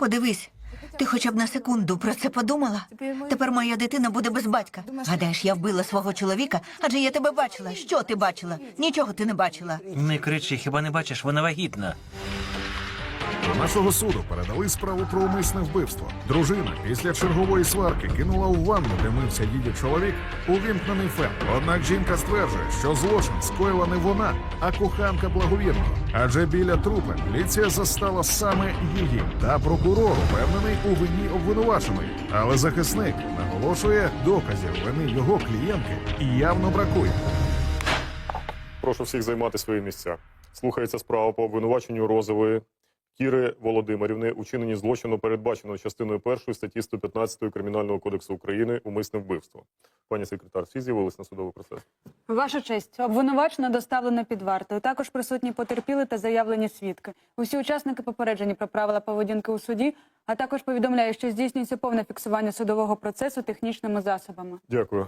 Подивись, ти хоча б на секунду про це подумала? Тепер моя дитина буде без батька. Гадаєш, я вбила свого чоловіка, адже я тебе бачила. Що ти бачила? Нічого ти не бачила. Не кричи, хіба не бачиш, вона вагітна. До нашого суду передали справу про умисне вбивство. Дружина після чергової сварки кинула у ванну, де мився її чоловік, увімкнений фен. Однак жінка стверджує, що злочин скоїла не вона, а коханка благовірного. Адже біля трупа поліція застала саме її. Та прокурор упевнений у вині обвинуваченої. Але захисник наголошує, доказів вини його клієнтки явно бракує. Прошу всіх займати свої місця. Слухається справа по обвинуваченню Розової Кіри Володимирівни у чиненні злочину, передбаченого частиною першої статті 115 Кримінального кодексу України умисне вбивство. Пані секретар, всі з'явились на судовий процес. Ваша честь, обвинувачена доставлена під вартою. Також присутні потерпіли та заявлені свідки. Усі учасники попереджені про правила поведінки у суді, а також повідомляю, що здійснюється повне фіксування судового процесу технічними засобами. Дякую.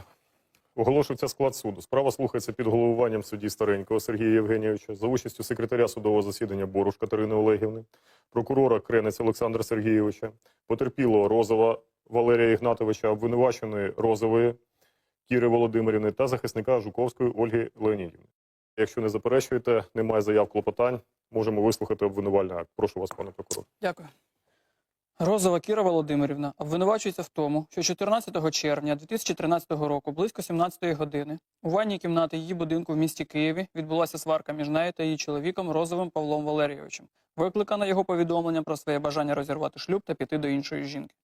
Оголошується склад суду. Справа слухається під головуванням судді Старенького Сергія Євгенійовича за участю секретаря судового засідання Боруш Катерини Олегівни, прокурора Кренець Олександра Сергійовича, потерпілого Розова Валерія Ігнатовича, обвинуваченої Розової Кіри Володимирівни та захисника Жуковської Ольги Леонідівни. Якщо не заперечуєте, немає заяв клопотань, можемо вислухати обвинувальний акт. Прошу вас, пане прокурор. Дякую. Розова Кіра Володимирівна обвинувачується в тому, що 14 червня 2013 року, близько 17 години, у ванній кімнаті її будинку в місті Києві відбулася сварка між нею та її чоловіком Розовим Павлом Валерійовичем, викликана його повідомленням про своє бажання розірвати шлюб та піти до іншої жінки.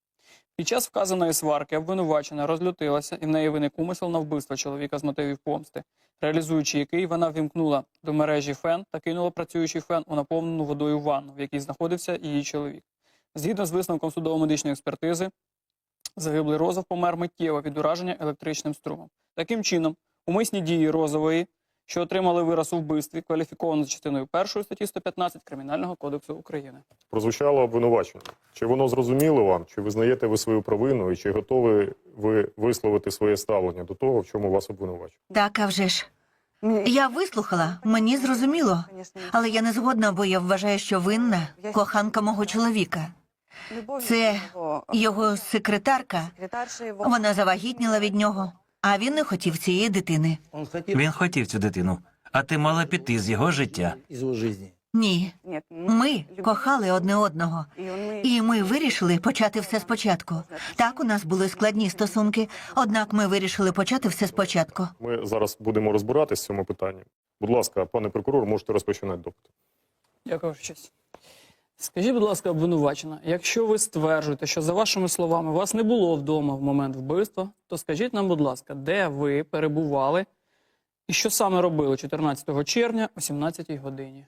Під час вказаної сварки обвинувачена розлютилася і в неї виник умисел на вбивство чоловіка з мотивів помсти, реалізуючи який вона вімкнула до мережі фен та кинула працюючий фен у наповнену водою ванну, в якій знаходився її чоловік. Згідно з висновком судово-медичної експертизи, загиблий Розов помер миттєво від ураження електричним струмом. Таким чином, умисні дії Розової, що отримали вираз у вбивстві, кваліфіковано за частиною 1 статті 115 Кримінального кодексу України. Прозвучало обвинувачення. Чи воно зрозуміло вам? Чи визнаєте ви свою провину і чи готові ви висловити своє ставлення до того, в чому вас обвинувачують? Так, а вже ж. Я вислухала, мені зрозуміло, але я не згодна, бо я вважаю, що винна коханка мого чоловіка. Це його секретарка. Вона завагітніла від нього, а він не хотів цієї дитини. Він хотів цю дитину, а ти мала піти з його життя. Ні, ми кохали одне одного, і ми вирішили почати все спочатку. Так, у нас були складні стосунки, однак ми вирішили почати все спочатку. Ми зараз будемо розбиратись в цьому питанні. Будь ласка, пане прокурор, можете розпочинати допит. Дякую, честь. Скажіть, будь ласка, обвинувачена, якщо ви стверджуєте, що за вашими словами вас не було вдома в момент вбивства, то скажіть нам, будь ласка, де ви перебували і що саме робили 14 червня о 17 годині?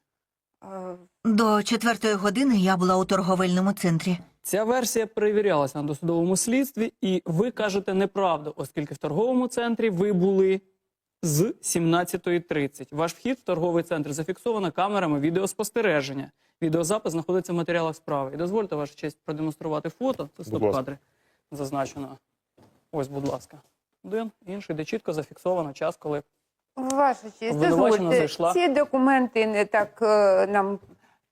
До четвертої години я була у торговельному центрі. Ця версія перевірялася на досудовому слідстві, і ви кажете неправду, оскільки в торговому центрі ви були з 17.30. Ваш вхід в торговий центр зафіксовано камерами відеоспостереження. Відеозапис знаходиться в матеріалах справи. І дозвольте, ваша честь, продемонструвати фото. Це стоп-кадри зазначено. Ось, будь ласка. Один, інший, де чітко зафіксовано час, коли Ваша честь, дозвольте, зайшла. ці документи не так е, нам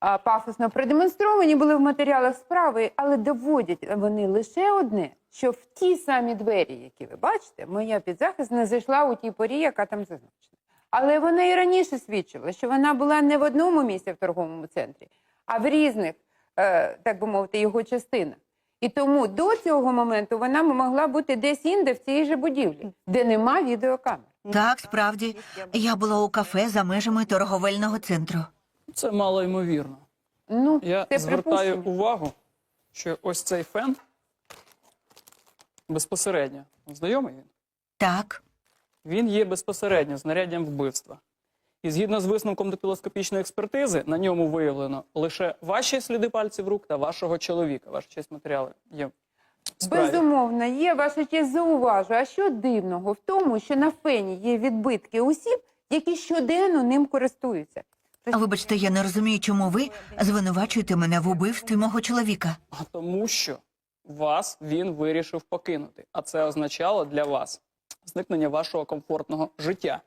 а, пафосно продемонстровані були в матеріалах справи, але доводять вони лише одне, що в ті самі двері, які ви бачите, моя підзахисна зайшла у тій порі, яка там зазначена. Але вона і раніше свідчила, що вона була не в одному місці в торговому центрі, а в різних, е, так би мовити, його частинах. І тому до цього моменту вона могла бути десь інде в цій же будівлі, де нема відеокамер. Так, справді, я була у кафе за межами торговельного центру. це мало ймовірно. Ну, Я звертаю припущення. увагу, що ось цей фен безпосередньо знайомий він. Так, Він є безпосередньо знаряддям вбивства. І згідно з висновком дактилоскопічної експертизи, на ньому виявлено лише ваші сліди пальців рук та вашого чоловіка. Ваша честь матеріали є. Справі. Безумовно, є ваша честь зауважу. А що дивного в тому, що на фені є відбитки осіб, які щоденно ним користуються? вибачте, я не розумію, чому ви звинувачуєте мене в убивстві мого чоловіка. А тому, що вас він вирішив покинути. А це означало для вас зникнення вашого комфортного життя,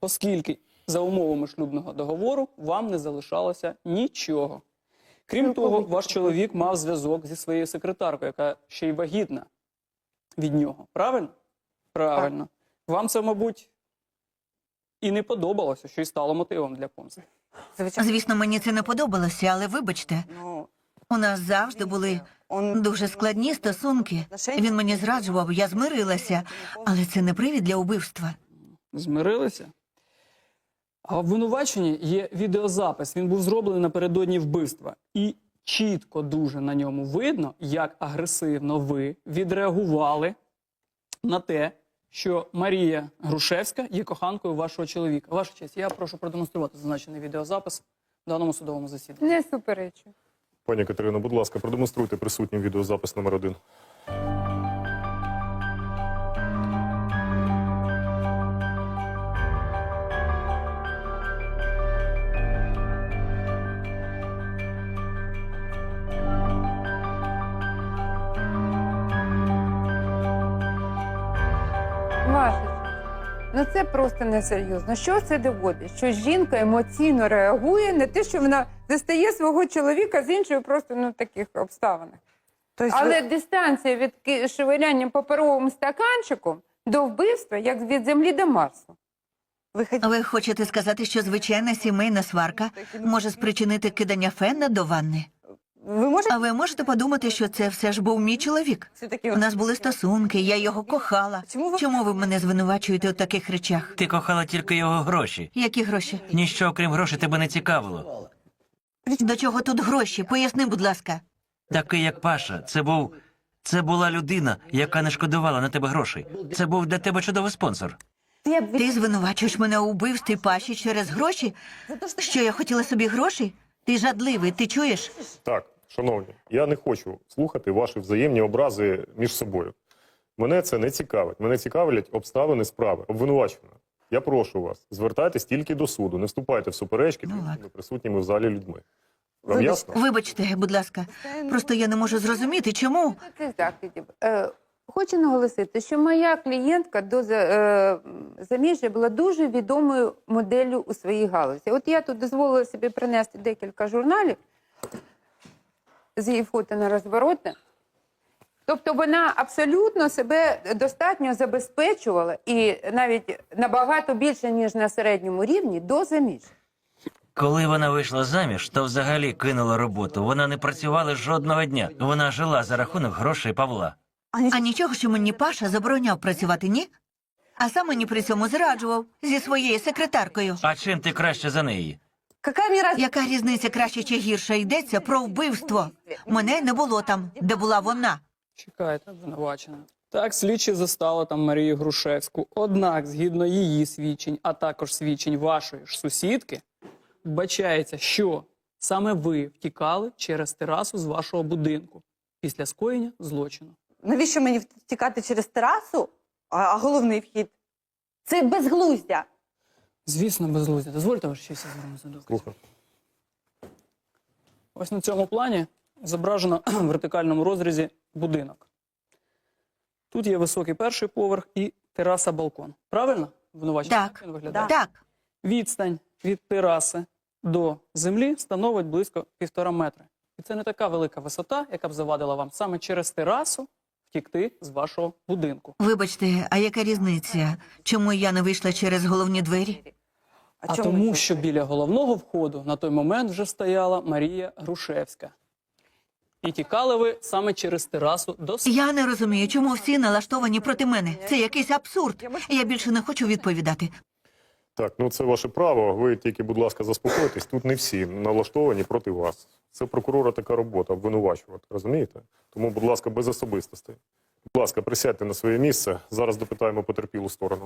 оскільки за умовами шлюбного договору вам не залишалося нічого. Крім того, ваш чоловік мав зв'язок зі своєю секретаркою, яка ще й вагітна від нього. Правильно? Правильно. Вам це, мабуть, і не подобалося, що й стало мотивом для помсти. Звичайно, Звісно, мені це не подобалося, але вибачте, ну, у нас завжди були дуже складні стосунки. Він мені зраджував, я змирилася, але це не привід для убивства. Змирилися? А в обвинуваченні є відеозапис. Він був зроблений напередодні вбивства. І чітко дуже на ньому видно, як агресивно ви відреагували на те, що Марія Грушевська є коханкою вашого чоловіка. Ваша честь, я прошу продемонструвати зазначений відеозапис в даному судовому засіданні. Не суперечу. Пані Катерино, будь ласка, продемонструйте присутнім відеозапис номер один. Ваша Ну це просто несерйозно. Що це доводить? Що жінка емоційно реагує на те, що вона застає свого чоловіка з іншою просто ну таких обставинах. тобто Але дистанція від ки- шевеляння паперовим стаканчиком до вбивства, як від землі до Марсу. ви, ви Ви хочете сказати, що звичайна сімейна сварка може спричинити кидання фена до ванни? Ви можете А ви можете подумати, що це все ж був мій чоловік? У нас були стосунки, я його кохала. Чому ви- мене звинувачуєте у таких речах? Ти кохала тільки його гроші. Які гроші? Ніщо, окрім грошей, тебе не цікавило. До чого тут гроші? Поясни, будь ласка. Такий, як Паша, це був. Це була людина, яка не шкодувала на тебе грошей. Це був для тебе чудовий спонсор. Ти звинувачуєш мене у вбивстві паші через гроші? Що я хотіла собі гроші? Ти жадливий, ти чуєш? Так, шановні, я не хочу слухати ваші взаємні образи між собою. Мене це не цікавить. Мене цікавлять обставини справи. Обвинувачена. Я прошу вас, звертайтесь тільки до суду, не вступайте в суперечки Ну, з ладно. присутніми в залі людьми. Вам Вибачте. ясно? Вибачте, будь ласка. Просто я не можу зрозуміти, чому. Цих закидів. Е, хочу наголосити, що моя клієнтка до е, заміжжя була дуже відомою моделлю у своїй галузі. От я тут дозволила собі принести декілька журналів з її фото на розворотне. Тобто вона абсолютно себе достатньо забезпечувала і навіть набагато більше, ніж на середньому рівні, до заміжжя. Коли вона вийшла заміж, то взагалі кинула роботу. Вона не працювала жодного дня. Вона жила за рахунок грошей Павла. А нічого, що мені Паша забороняв працювати, ні? А сам мені при цьому зраджував зі своєю секретаркою. А чим ти краще за неї? Яка різниця краще чи гірше йдеться про вбивство? Мене не було там, де була вона. Чекайте, обвинувачена. Так, слідчі застали там Марію Грушевську. Однак, згідно її свідчень, а також свідчень вашої ж сусідки, вбачається, що саме ви втікали через терасу з вашого будинку після скоєння злочину. Навіщо мені втікати через терасу, а, а головний вхід? Це безглуздя. Звісно, безглуздя. Дозвольте ваше честь, я звернуся до Ось на цьому плані зображено в вертикальному розрізі будинок. Тут є високий перший поверх і тераса-балкон. Правильно? Обвинувачення? Так. він виглядає? Так, Відстань від тераси до землі становить близько півтора метри. І це не така велика висота, яка б завадила вам саме через терасу втікти з вашого будинку. вибачте, а яка різниця? Чому я не вийшла через головні двері? А, тому, що біля головного входу на той момент вже стояла Марія Грушевська. І тікали ви саме через терасу до Я не розумію, чому всі налаштовані проти мене. Це якийсь абсурд. Я більше не хочу відповідати. Так, ну це ваше право. Ви тільки, будь ласка, заспокойтесь. Тут не всі налаштовані проти вас. Це прокурора така робота обвинувачувати. Розумієте? Тому, будь ласка, без особистостей. Будь ласка, присядьте на своє місце. Зараз допитаємо потерпілу сторону.